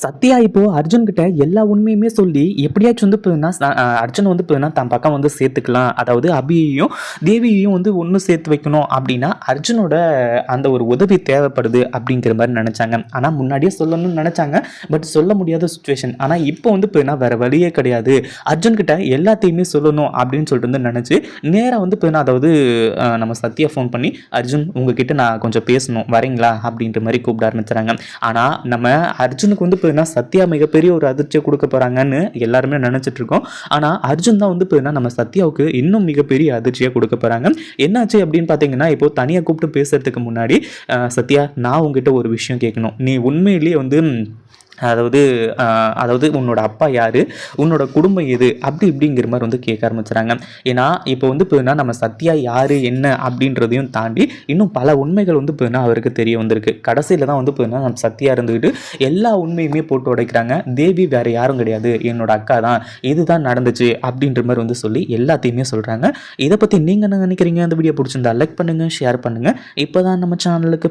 சத்யா இப்போ அர்ஜுன் கிட்ட எல்லா உண்மையுமே சொல்லி எப்படியாச்சும் வந்து போயின்னா அர்ஜுன் வந்து போயின்னா தன் பக்கம் வந்து சேர்த்துக்கலாம். அதாவது அபியையும் தேவியையும் வந்து ஒன்று சேர்த்து வைக்கணும் அப்படின்னா அர்ஜுனோட அந்த ஒரு உதவி தேவைப்படுது அப்படிங்கிற மாதிரி நினச்சாங்க. ஆனால் முன்னாடியே சொல்லணும்னு நினச்சாங்க. பட் சொல்ல முடியாத சுச்சுவேஷன் ஆனால் இப்போ வந்து போயின்னா வேற வழியே கிடையாது. அர்ஜுன் கிட்ட எல்லாத்தையுமே சொல்லணும் அப்படின்னு சொல்லிட்டு வந்து நினச்சி நேராக வந்து போயின்னா அதாவது நம்ம சத்யா ஃபோன் பண்ணி அர்ஜுன் உங்ககிட்ட நான் கொஞ்சம் பேசணும். வரீங்களா? அப்படின்ற மாதிரி கூப்பிட ஆரம்பிச்சுறாங்க ஆனால் நம்ம அர்ஜுனுக்கு வந்து பார்த்தீங்கன்னா சத்யா மிகப்பெரிய ஒரு அதிர்ச்சியை கொடுக்க போகிறாங்கன்னு எல்லாருமே நினச்சிட்டு இருக்கோம். ஆனால் அர்ஜுன் தான் வந்து என்ன நம்ம சத்யாவுக்கு இன்னும் மிகப்பெரிய அதிர்ச்சியாக கொடுக்க போகிறாங்க என்னாச்சு அப்படின்னு பார்த்தீங்கன்னா இப்போ தனியாக கூப்பிட்டு பேசுறதுக்கு முன்னாடி சத்யா நான் உங்ககிட்ட ஒரு விஷயம் கேட்கணும். நீ உண்மையிலேயே வந்து அதாவது அதாவது உன்னோட அப்பா யார்? உன்னோட குடும்பம் எது? அப்படி இப்படிங்கிற மாதிரி வந்து கேட்க ஆரம்பிச்சுறாங்க. ஏன்னா இப்போ வந்து போயின்னா நம்ம சத்யா யார்? என்ன? அப்படின்றதையும் தாண்டி இன்னும் பல உண்மைகள் வந்து போயின்னா அவருக்கு தெரிய வந்திருக்கு. கடைசியில் தான் வந்து போயின்னா நம்ம சத்யா இருந்துக்கிட்டு எல்லா உண்மையுமே போட்டு உடைக்கிறாங்க. தேவி வேறு யாரும் கிடையாது. என்னோட அக்கா தான். இதுதான் நடந்துச்சு அப்படின்ற மாதிரி வந்து சொல்லி எல்லாத்தையுமே சொல்கிறாங்க இதை பற்றி நீங்கள் என்ன நினைக்கிறீங்க? அந்த வீடியோ பிடிச்சிருந்தா லைக் பண்ணுங்கள் ஷேர் பண்ணுங்கள் இப்போ தான் நம்ம சேனலுக்கு